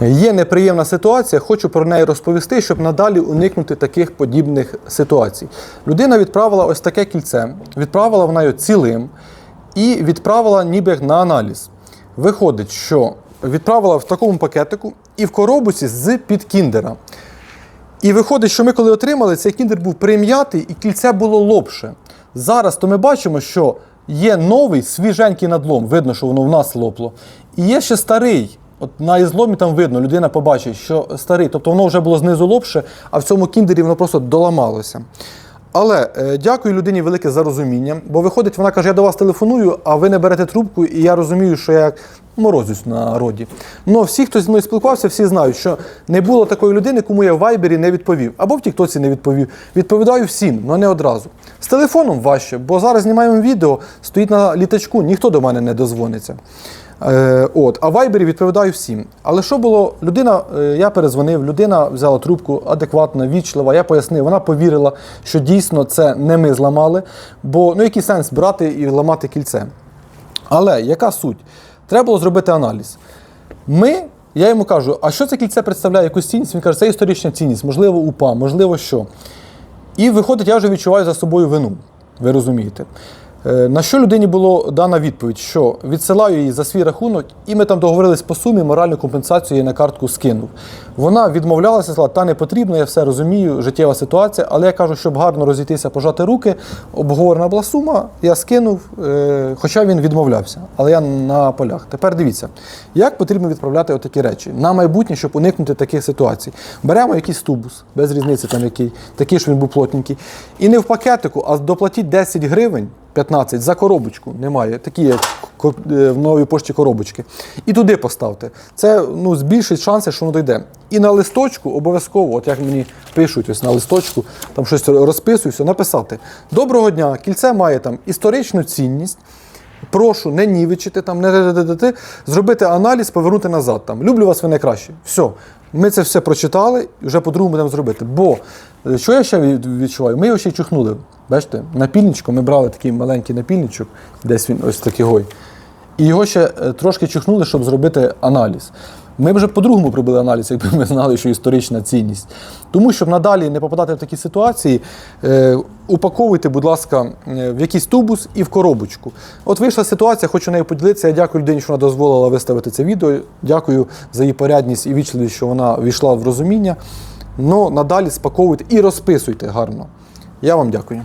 Є неприємна ситуація, хочу про неї розповісти, щоб надалі уникнути таких подібних ситуацій. Людина відправила ось таке кільце, відправила вона його цілим і відправила ніби на аналіз. Виходить, що відправила в такому пакетику і в коробці з під кіндера. І виходить, що ми коли отримали, цей кіндер був прим'ятий і кільце було лопше. Зараз то ми бачимо, що є новий свіженький надлом, видно, що воно в нас лопло. І є ще старий. От на ізломі там видно, людина побачить, що старий, тобто воно вже було знизу лопше, а в цьому кіндері воно просто доламалося. Але е, дякую людині велике за розуміння, бо виходить, вона каже, я до вас телефоную, а ви не берете трубку, і я розумію, що я морозюсь на роді. Ну, всі, хто зі мною спілкувався, всі знають, що не було такої людини, кому я в Вайбері не відповів, або в Тіктоці не відповів. Відповідаю всім, але не одразу. З телефоном важче, бо зараз знімаємо відео, стоїть на літачку, ніхто до мене не дозвониться. Е, от, а Вайбері відповідаю всім. Але що було? Людина, е, я перезвонив, людина взяла трубку адекватна, вічлива. Я пояснив, вона повірила, що дійсно це не ми зламали, бо ну який сенс брати і ламати кільце. Але яка суть? Треба було зробити аналіз. Ми, я йому кажу, а що це кільце представляє якусь цінність? Він каже, це історична цінність, можливо, УПА, можливо, що. І виходить, я вже відчуваю за собою вину. Ви розумієте. Е, На що людині було дана відповідь, що відсилаю її за свій рахунок, і ми там договорились по сумі, моральну компенсацію їй на картку скинув. Вона відмовлялася, сказала, та не потрібно, я все розумію, життєва ситуація, але я кажу, щоб гарно розійтися, пожати руки, обговорена була сума, я скинув, е, хоча він відмовлявся. Але я на полях. Тепер дивіться, як потрібно відправляти отакі речі на майбутнє, щоб уникнути таких ситуацій. Беремо якийсь тубус, без різниці там який, такий ж він був плотненький. І не в пакетику, а доплатіть 10 гривень. 15 за коробочку немає, такі як е, в новій пошті коробочки. І туди поставте. Це ну, збільшить шанси, що воно дойде. І на листочку обов'язково, от як мені пишуть ось на листочку, там щось розписуюся, написати: Доброго дня, кільце має там історичну цінність. Прошу не нівичити, там, не зробити аналіз, повернути назад. Там. Люблю вас, ви найкраще. Все. Ми це все прочитали і вже по-другому будемо зробити. Бо що я ще відчуваю? Ми його ще й чухнули. Бачите, напільничком ми брали такий маленький напільничок, десь він ось такий гой. І його ще е, трошки чухнули, щоб зробити аналіз. Ми вже по-другому пробили аналіз, якби ми знали, що історична цінність. Тому, щоб надалі не попадати в такі ситуації, е, упаковуйте, будь ласка, е, в якийсь тубус і в коробочку. От вийшла ситуація, хочу нею поділитися. Я дякую людині, що вона дозволила виставити це відео. Дякую за її порядність і вічливість, що вона війшла в розуміння. Ну, надалі спаковуйте і розписуйте гарно. Я вам дякую.